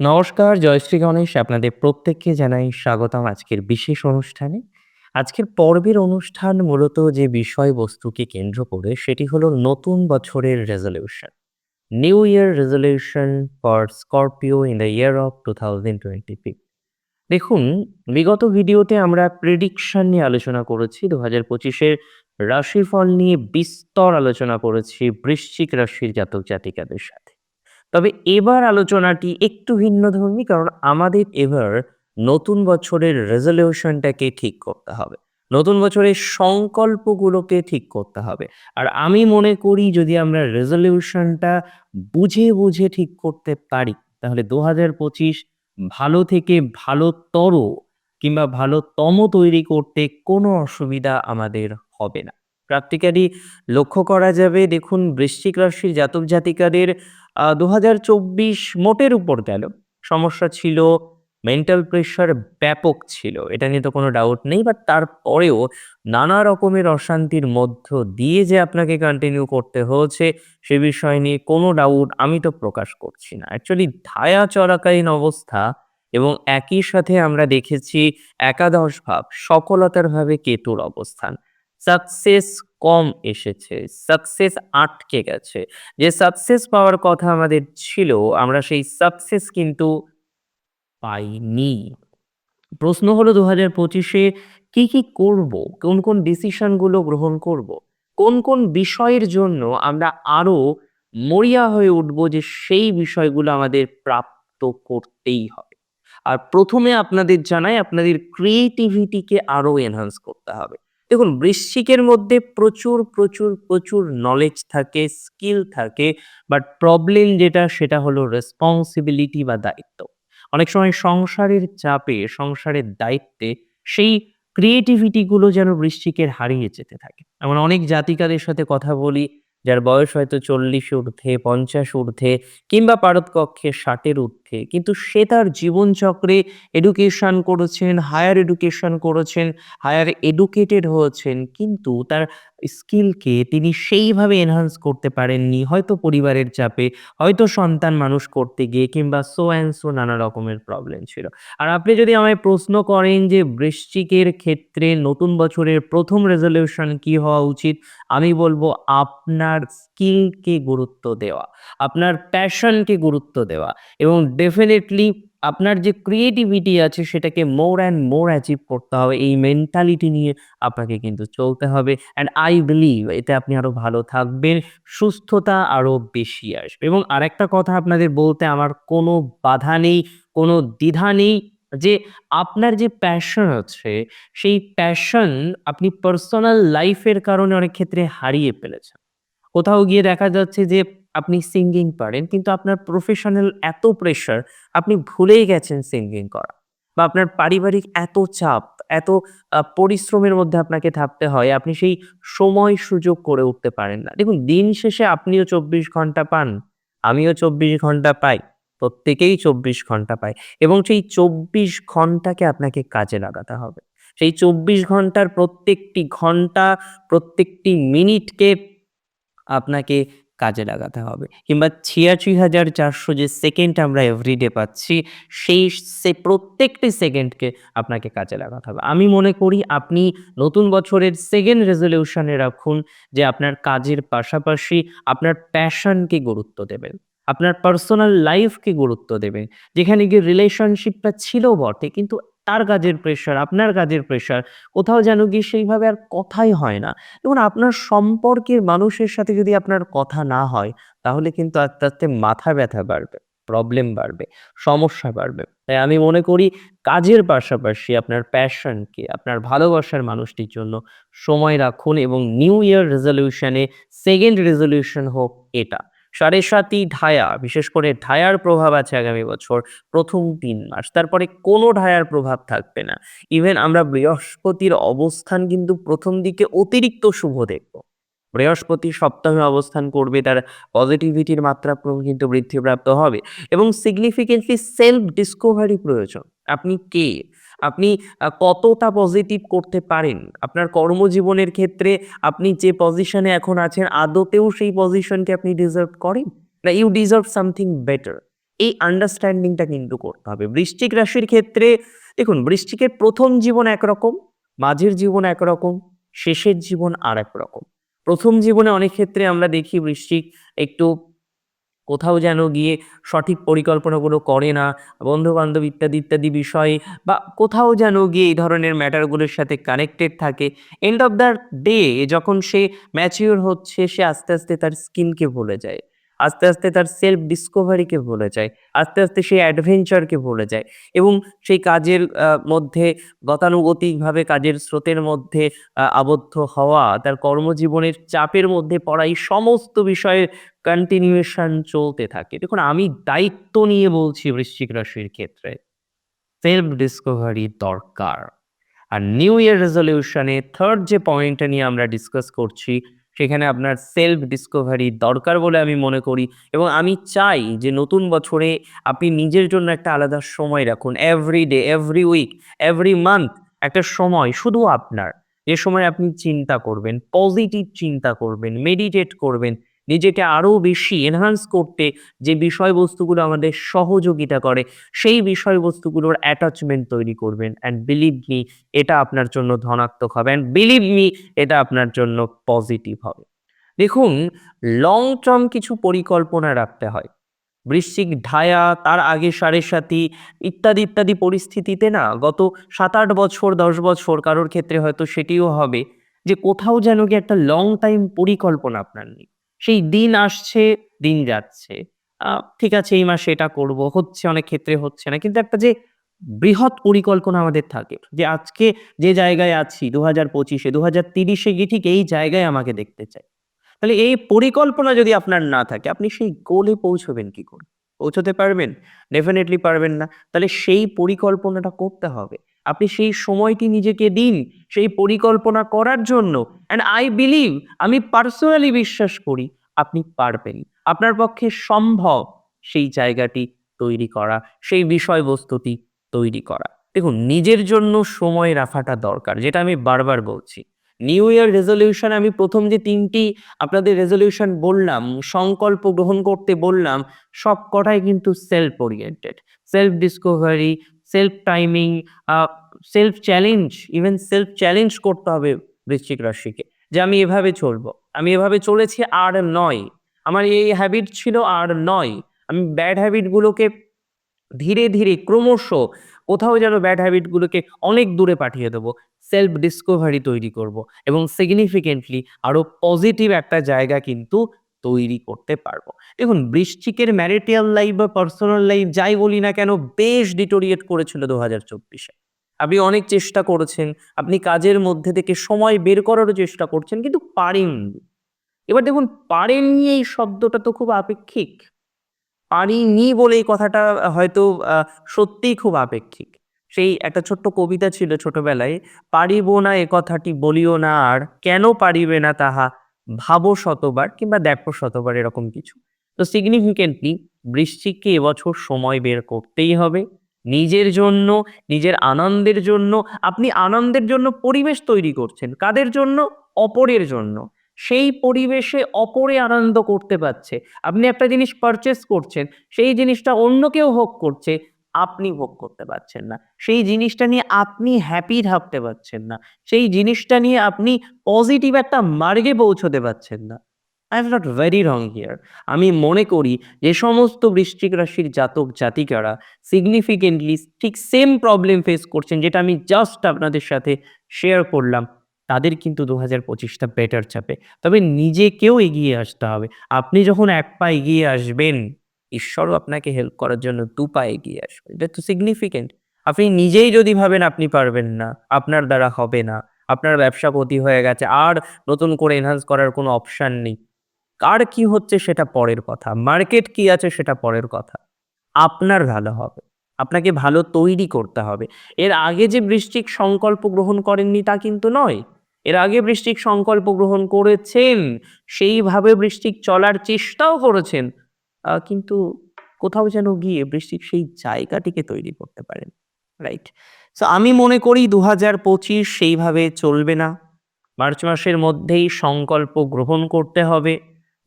নমস্কার, জয়শ্রী গণেশ। আপনাদের প্রত্যেককে জানাই স্বাগতম আজকের বিশেষ অনুষ্ঠানে। আজকের পর্বের অনুষ্ঠান মূলত যে বিষয়বস্তুকে কেন্দ্র করে সেটি হলো নতুন বছরের resolution new year resolution for Scorpio in the year of 2026 দেখুন, বিগত ভিডিওতে আমরা প্রেডিকশন নিয়ে আলোচনা করেছি। ২০২৫ এর রাশিফল নিয়ে বিস্তর আলোচনা করেছি বৃশ্চিক রাশির জাতক জাতিকাদের সাথে। তবে এবার আলোচনাটি একটু ভিন্নধর্মী কারণ আমাদের এবার নতুন বছরের রেজলিউশনটাকে ঠিক করতে হবে। নতুন বছরের সংকল্পগুলোকে ঠিক করতে হবে। আর আমি মনে করি যদি আমরা রেজলিউশনটা বুঝে, বুঝে ঠিক করতে পারি তাহলে ২০২৫ ভালো থেকে ভালোতর কিংবা ভালোতম তৈরি করতে কোনো অসুবিধা আমাদের হবে না। প্র্যাকটিক্যালি লক্ষ্য করা যাবে দেখুন বৃশ্চিক রাশির জাতক জাতিকাদের ২০২৪ মোটের উপর গেল। সমস্যা ছিল, মেন্টাল প্রেশার ব্যাপক ছিল। এটা নিয়ে তো কোনো ডাউট নেই। বাট তারপরেও নানা রকমের অশান্তির মধ্য দিয়ে যে আপনাকে কন্টিনিউ করতে হয়েছে সে বিষয় নিয়ে কোনো ডাউট আমি তো প্রকাশ করছি না। অ্যাকচুয়ালি ধায়া চলাকালীন অবস্থা এবং একই সাথে আমরা দেখেছি একাদশ ভাব সফলতার ভাবে কেতুর অবস্থান। সাকসেস কম এসেছে, সাকসেস আটকে গেছে। যে সাকসেস পাওয়ার কথা আমাদের ছিল আমরা সেই সাকসেস কিন্তু পাইনি। প্রশ্ন হলো ২০২৫ এ কি, কি করব? কোন, কোন ডিসিশনগুলো গ্রহণ করব? কোন, কোন বিষয়ের জন্য আমরা আরও মরিয়া হয়ে উঠবো যে সেই বিষয়গুলো আমাদের প্রাপ্ত করতেই হবে। আর ১ম এ আপনাদের জানাই আপনাদের ক্রিয়েটিভিটিকে আরও এনহান্স করতে হবে। দেখুন বৃশ্চিকের মধ্যে প্রচুর, প্রচুর, প্রচুর নলেজ থাকে, স্কিল থাকে। বাট প্রবলেম যেটা সেটা হলো রেসপন্সিবিলিটি বা দায়িত্ব। অনেক সময় সংসারের চাপে, সংসারের দায়িত্বে সেই ক্রিয়েটিভিটি গুলো যেন বৃশ্চিকের হারিয়ে যেতে থাকে। এমন অনেক জাতিকাদের সাথে কথা বলি যার বয়স হয়তো ৪০ ঊর্ধ্বে, ৫০ ঊর্ধ্বে কিংবা পারতকক্ষে ৬০ এর ঊর্ধ্বে। কিন্তু সে তার জীবনচক্রে এডুকেশন করেছেন, হায়ার এডুকেশন করেছেন, হায়ার এডুকেটেড হয়েছেন। কিন্তু তার স্কিলকে তিনি সেইভাবে এনহান্স করতে পারেননি। হয়তো পরিবারের চাপে, হয়তো সন্তান মানুষ করতে গিয়ে কিংবা সো অ্যান্ড সো নানা রকমের প্রবলেম ছিল। আর আপনি যদি আমায় প্রশ্ন করেন যে বৃশ্চিকের ক্ষেত্রে নতুন বছরের প্রথম রেজলিউশন কি হওয়া উচিত? আমি বলব আপনার স্কিলকে গুরুত্ব দেওয়া, আপনার প্যাশনকে গুরুত্ব দেওয়া এবং ডেফিনিটলি আপনার যে ক্রিয়েটিভিটি আছে সেটাকে মোর অ্যান্ড মোর অ্যাচিভ করতে হবে। এই মেন্টালিটি নিয়ে আপনাকে কিন্তু চলতে হবে। অ্যান্ড আই বিলিভ এতে আপনি আরও ভালো থাকবেন, সুস্থতা আরও বেশি আসবে। এবং আরেকটা কথা আপনাদের বলতে আমার কোনো বাধা নেই, কোনো দ্বিধা নেই যে আপনার যে প্যাশন আছে সেই প্যাশন আপনি পার্সোনাল লাইফের কারণে অনেক ক্ষেত্রে হারিয়ে ফেলেছেন। কোথাও গিয়ে দেখা যাচ্ছে যে আপনি সিঙ্গিং পারেন কিন্তু আপনার প্রফেশনাল এত প্রেশার আপনি ভুলেই গেছেন সিঙ্গিং করা। বা আপনার পারিবারিক এত চাপ, এত পরিশ্রমের মধ্যে আপনাকে থাকতে হয় আপনি সেই সময় সুযোগ করে উঠতে পারেন না। দেখুন দিন শেষে আপনিও ২৪ ঘণ্টা পান, আমিও ২৪ ঘণ্টা পাই। প্রত্যেকেই ২৪ ঘণ্টা পায় এবং সেই ২৪ ঘন্টাকে আপনাকে কাজে লাগাতে হবে। সেই ২৪ ঘণ্টার প্রত্যেকটি ঘণ্টা, প্রত্যেকটি মিনিটকে আপনাকে কাজে লাগাতে হবে। কিংবা ৮৬,৪০০ যে সেকেন্ড আমরা এভরিডে পাচ্ছি সেই সে প্রত্যেকটি সেকেন্ডকে আপনাকে কাজে লাগাতে হবে। আমি মনে করি আপনি নতুন বছরের সেকেন্ড রেজলিউশনে রাখুন যে আপনার কাজের পাশাপাশি আপনার প্যাশনকে গুরুত্ব দেবেন। আপনার পার্সোনাল লাইফকে গুরুত্ব দেবেন। যেখানে গিয়ে রিলেশনশিপটা ছিল বটে কিন্তু তার কাজের প্রেশার, আপনার কাজের প্রেশার কোথাও যেন গিয়ে সেইভাবে আর কথাই হয় না। দেখুন আপনার সম্পর্কের মানুষের সাথে যদি আপনার কথা না হয় তাহলে কিন্তু আস্তে, আস্তে মাথা ব্যথা বাড়বে, প্রবলেম বাড়বে, সমস্যা বাড়বে। তাই আমি মনে করি কাজের পাশাপাশি আপনার প্যাশনকে, আপনার ভালোবাসার মানুষটির জন্য সময় রাখুন এবং নিউ ইয়ার রেজোলিউশন 2nd রেজোলিউশন হোক এটা। ৭.৫ই ঢায়া, বিশেষ করে ঢায়ার প্রভাব আছে আগামী বছর ১ম ৩ মাস। তারপরে কোনো ঢায়ার প্রভাব থাকবে না। ইভেন আমরা বৃহস্পতির অবস্থান কিন্তু প্রথম দিকে অতিরিক্ত শুভ দেখব। বৃহস্পতি সপ্তমে অবস্থান করবে তার পজিটিভিটির মাত্রা কিন্তু বৃদ্ধিপ্রাপ্ত হবে এবং সিগনিফিকেন্টলি সেলফ ডিসকভারি প্রয়োজন। আপনি কে? আপনি কতটা পজিটিভ করতে পারেন? আপনার কর্মজীবনের ক্ষেত্রে আপনি যে পজিশনে এখন আছেন, আদতেও সেই পজিশনকে আপনি ডিজার্ভ করেন? না ইউ ডিজার্ভ সামথিং বেটার। এই আন্ডারস্ট্যান্ডিংটা কিন্তু করতে হবে বৃশ্চিক রাশির ক্ষেত্রে, দেখুন, বৃশ্চিকের প্রথম জীবন একরকম, মাঝের জীবন একরকম, শেষের জীবন আর এক রকম প্রথম জীবনে অনেক ক্ষেত্রে আমরা দেখি বৃশ্চিক একটু কোথাও যেন গিয়ে সঠিক পরিকল্পনাগুলো করে না, বন্ধুবান্ধব ইত্যাদি ইত্যাদি বিষয়ে বা কোথাও যেন গিয়ে এই ধরনের ম্যাটারগুলোর সাথে কানেক্টেড থাকে। এন্ড অফ দ্য ডে, যখন সে ম্যাচিওর হচ্ছে, সে আস্তে আস্তে তার স্কিনকে ভুলে যায়। আস্তে আস্তে তার সেলফ ডিসকভারিকে ভুলে যায়, আস্তে আস্তে সেই অ্যাডভেঞ্চারকে ভুলে যায় এবং সেই কাজের মধ্যে গতানুগতিকভাবে কাজের স্রোতের মধ্যে আবদ্ধ হওয়া, তার কর্মজীবনের চাপের মধ্যে পড়া এই সমস্ত বিষয়ে কন্টিনিউয়েশন চলতে থাকে। দেখুন, আমি দায়িত্ব নিয়ে বলছি বৃশ্চিক রাশির ক্ষেত্রে সেলফ ডিসকভারি দরকার। আর নিউ ইয়ার রেজলিউশনে থার্ড যে পয়েন্টটা নিয়ে আমরা ডিসকাস করছি সেখানে আপনার সেলফ ডিসকভারি দরকার বলে আমি মনে করি এবং আমি চাই যে নতুন বছরে আপনি নিজের জন্য একটা আলাদা সময় রাখুন। Every day every week every month একটা সময় শুধু আপনার। যে সময় আপনি চিন্তা করবেন পজিটিভ চিন্তা করবেন মেডিটেট করবেন নিজেকে আরও বেশি এনহান্স করতে যে বিষয়বস্তুগুলো আমাদের সহযোগিতা করে, সেই বিষয়বস্তুগুলোর অ্যাটাচমেন্ট তৈরি করবেন। অ্যান্ড বিলিভ মি এটা আপনার জন্য ধনাত্মক হবে। অ্যান্ড বিলিভ মি এটা আপনার জন্য পজিটিভ হবে। দেখুন লং টার্ম কিছু পরিকল্পনা রাখতে হয়। বৃশ্চিক ঢায়া, তার আগে সাড়ে সাথী ইত্যাদি ইত্যাদি পরিস্থিতিতে না গত সাত আট বছর, দশ বছর কারোর ক্ষেত্রে হয়তো সেটিও হবে যে কোথাও যেন কি একটা লং টাইম পরিকল্পনা আপনার নেই। সেই দিন আসছে, দিন যাচ্ছে। ঠিক আছে, এই মাসে এটা করব, হচ্ছে, অনেক ক্ষেত্রে হচ্ছে না। কিন্তু একটা যে বৃহৎ পরিকল্পনা আমাদের থাকে, যে আজকে যে জায়গায় আছি দু হাজার পঁচিশে দু হাজার তিরিশে গিয়ে ঠিক এই জায়গায় আমাকে দেখতে চাই। তাহলে এই পরিকল্পনা যদি আপনার না থাকে, আপনি সেই গোলে পৌঁছবেন কি করে? পৌঁছতে পারবেন? ডেফিনেটলি পারবেন না। তাহলে সেই পরিকল্পনাটা করতে হবে। আপনি সেই সময়টি নিজেকে দিন, সেই পরিকল্পনা করার জন্য। অ্যান্ড আই বিলিভ আমি পার্সোনালি বিশ্বাস করি, আপনি পারবেন। আপনার পক্ষে সম্ভব সেই জায়গাটি তৈরি করা, সেই বিষয়বস্তুটি তৈরি করা। দেখুন, নিজের জন্য সময় রাখাটা দরকার, যেটা আমি বারবার বলছি। নিউ ইয়ার রেজলিউশন আমি প্রথম যে তিনটি আপনাদের রেজলিউশন বললাম, সংকল্প গ্রহণ করতে বললাম সব কটাই কিন্তু self oriented self discovery self timing self challenge even self challenge করতে হবে বৃশ্চিক রাশিকে যে আমি এভাবে চলবো। আমি এভাবে চলেছি আর নয়। আমার এই হ্যাবিট ছিল আর নয়। আমি ব্যাড হ্যাবিটগুলোকে ধীরে ধীরে ক্রমশ কোথাও যেন ব্যাড হ্যাবিটগুলোকে অনেক দূরে পাঠিয়ে দেবো সেলফ ডিসকভারি তৈরি করব এবং সিগনিফিকেন্টলি আরও পজিটিভ একটা জায়গা কিন্তু তৈরি করতে পারব। দেখুন, বৃশ্চিকের ম্যারিটিয়াল লাইফ বা পার্সোনাল লাইফ যাই বলি না কেন, বেশ ডিটোরিয়েট করেছিল দু হাজার চব্বিশে। আপনি অনেক চেষ্টা করেছেন, আপনি কাজের মধ্যে থেকে সময় বের করারও চেষ্টা করছেন, কিন্তু পারেননি। এবার দেখুন, পারেননি এই শব্দটা তো খুব আপেক্ষিক। পারিনি বলে এই কথাটা হয়তো সত্যিই খুব আপেক্ষিক। সেই একটা ছোট্ট কবিতা ছিল ছোটবেলায়, পারিব না এ কথাটি বলিও না, আর কেন পারিবে না তাহা? ভাবো শতবার কিংবা দেখো শতবার এরকম কিছু। তো সিগনিফিকেন্টলি বৃশ্চিককে এবছর সময় বের করতেই হবে। নিজের জন্য, নিজের আনন্দের জন্য, আপনি আনন্দের জন্য পরিবেশ তৈরি করছেন। কাদের জন্য? অপরের জন্য। সেই পরিবেশে অপরে আনন্দ করতে পারছে। আপনি একটা জিনিস পারচেস করছেন, সেই জিনিসটা অন্য কেউ হোক করছে আপনি ভোগ করতে পারছেন না। সেই জিনিসটা নিয়ে আপনি হ্যাপি থাকতে পারছেন না। সেই জিনিসটা নিয়ে আপনি পজিটিভ একটা মার্গে পৌঁছতে পারছেন না। I am not very wrong here আমি মনে করি যে সমস্ত বৃশ্চিক রাশির জাতক জাতিকারা সিগনিফিকেন্টলি ঠিক সেম প্রবলেম ফেস করছেন যেটা আমি জাস্ট আপনাদের সাথে শেয়ার করলাম। তাদের কিন্তু দু হাজার পঁচিশটা বেটার চাপে। তবে নিজেকেও এগিয়ে আসতে হবে। আপনি যখন এক পা এগিয়ে আসবেন ঈশ্বরও আপনাকে হেল্প করার জন্য দু পা এগিয়ে আসবে। এটা তো সিগনিফিকেন্ট আপনি নিজেই যদি ভাবেন আপনি পারবেন না, আপনার দ্বারা হবে না, আপনার ব্যবসা ক্ষতি হয়ে গেছে, আর নতুন করে এনহান্স করার কোনো অপশান নেই। কার কি হচ্ছে সেটা পরের কথা মার্কেট কি আছে সেটা পরের কথা। আপনার ভালো হবে, আপনাকে ভালো তৈরি করতে হবে। এর আগে যে বৃষ্টিক সংকল্প গ্রহণ করেননি তা কিন্তু নয়। এর আগে বৃষ্টিক সংকল্প গ্রহণ করেছেন, সেইভাবে বৃশ্চিক চলার চেষ্টাও করেছেন। কিন্তু কোথাও যেন গিয়ে বৃষ্টির সেই জায়গাটিকে তৈরি করতে পারেন রাইট সো আমি মনে করি দু হাজার পঁচিশ সেইভাবে চলবে না। মার্চ মাসের মধ্যেই সংকল্প গ্রহণ করতে হবে।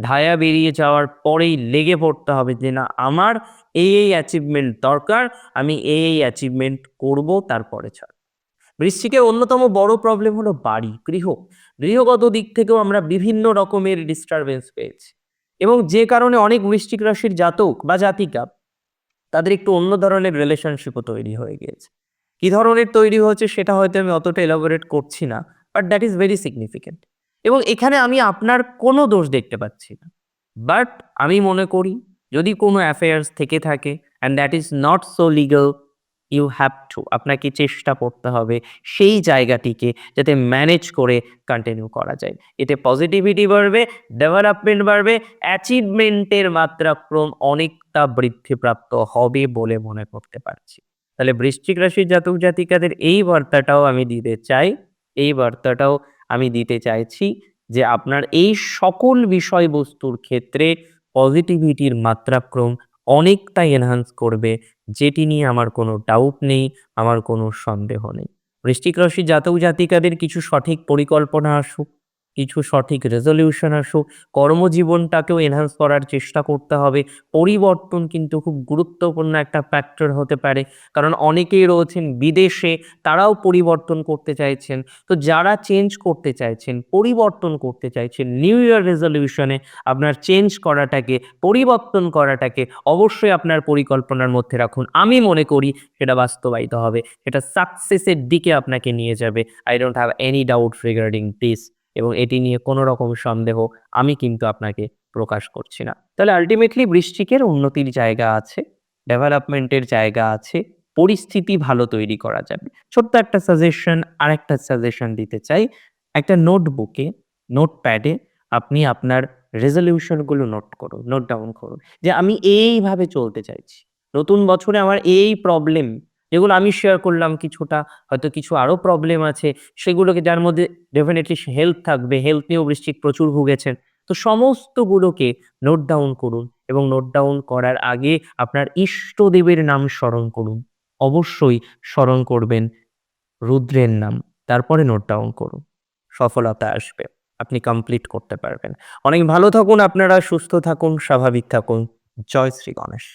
ধায়া বেরিয়ে যাওয়ার পরেই লেগে পড়তে হবে যে না, আমার এই এই অ্যাচিভমেন্ট দরকার, আমি এই এই অ্যাচিভমেন্ট করব, তারপরে ছাড় বৃশ্চিকের অন্যতম বড় প্রবলেম হলো বাড়ি, গৃহ। গৃহগত দিক থেকেও আমরা বিভিন্ন রকমের ডিস্টারবেন্স পেয়েছি। এবং যে কারণে অনেক বৃশ্চিক রাশির জাতক বা জাতিকা তাদের একটু অন্য ধরনের রিলেশনশিপও তৈরি হয়ে গিয়েছে। কি ধরনের তৈরি হয়েছে সেটা হয়তো আমি অতটা এলাবোরেট করছি না but that is very significant এবং এখানে আমি আপনার কোনো দোষ দেখতে পাচ্ছি না। বাট আমি মনে করি যদি কোনো অ্যাফেয়ার্স থেকে থাকে and that is not so legal you have to আপনাকে চেষ্টা করতে হবে সেই জায়গাটিকে যাতে ম্যানেজ করে কন্টিনিউ করা যায়। এতে পজিটিভিটি বাড়বে ডেভেলপমেন্ট বাড়বে অ্যাচিভমেন্টের মাত্রাক্রম অনেকটা বৃদ্ধিপ্রাপ্ত হবে বলে মনে করতে পারছি। তাহলে বৃশ্চিক রাশির জাতক জাতিকাদের এই বার্তাটাও আমি দিতে চাই, এই বার্তাটাও আমি দিতে চাইছি যে আপনার এই সকল বিষয়বস্তুর ক্ষেত্রে পজিটিভিটির মাত্রাক্রম অনেকটাই এনহান্স করবে, যেটি নিয়ে আমার কোনো ডাউট নেই, আমার কোনো সন্দেহ নেই। বৃষ্টিক রাশি জাতক জাতিকাদের কিছু সঠিক পরিকল্পনা আসুক। কিছু সঠিক রেজলিউশন আসুক কর্মজীবনটাকেও এনহান্স করার চেষ্টা করতে হবে। পরিবর্তন কিন্তু খুব গুরুত্বপূর্ণ একটা ফ্যাক্টর হতে পারে। কারণ অনেকেই রয়েছেন বিদেশে, তারাও পরিবর্তন করতে চাইছেন। তো যারা চেঞ্জ করতে চাইছেন, পরিবর্তন করতে চাইছেন নিউ ইয়ার রেজলিউশনে আপনার চেঞ্জ করাটাকে, পরিবর্তন করাটাকে অবশ্যই আপনার পরিকল্পনার মধ্যে রাখুন। আমি মনে করি সেটা বাস্তবায়িত হবে। সেটা সাকসেসের দিকে আপনাকে নিয়ে যাবে। I don't have any doubt regarding this এবং এটি নিয়ে কোনো রকম সন্দেহ আমি কিন্তু আপনাকে প্রকাশ করছি না। তাহলে আলটিমেটলি বৃশ্চিকের উন্নতির জায়গা আছে ডেভেলপমেন্টের জায়গা আছে, পরিস্থিতি ভালো তৈরি করা যাবে। ছোট্ট একটা সাজেশন আর একটা সাজেশন দিতে চাই। একটা নোটবুকে নোটপ্যাডে আপনি আপনার রেজলিউশনগুলো নোট করুন নোট ডাউন করুন যে আমি এইভাবে চলতে চাইছি। নতুন বছরে আমার এই প্রবলেম যেগুলো আমি শেয়ার করলাম কিছুটা, হয়তো কিছু আরও প্রবলেম আছে, সেগুলোকে যার মধ্যে ডেফিনেটলি হেলথ থাকবে হেলথ নিয়েও বৃশ্চিক প্রচুর ভুগেছেন। তো সমস্তগুলোকে নোট ডাউন করুন এবং নোট ডাউন করার আগে আপনার ইষ্টদেবের নাম স্মরণ করুন। অবশ্যই স্মরণ করবেন রুদ্রের নাম, তারপরে নোট ডাউন করুন। সফলতা আসবে, আপনি কমপ্লিট করতে পারবেন। অনেক ভালো থাকুন, আপনারা সুস্থ থাকুন, স্বাভাবিক থাকুন। জয় শ্রী গণেশ।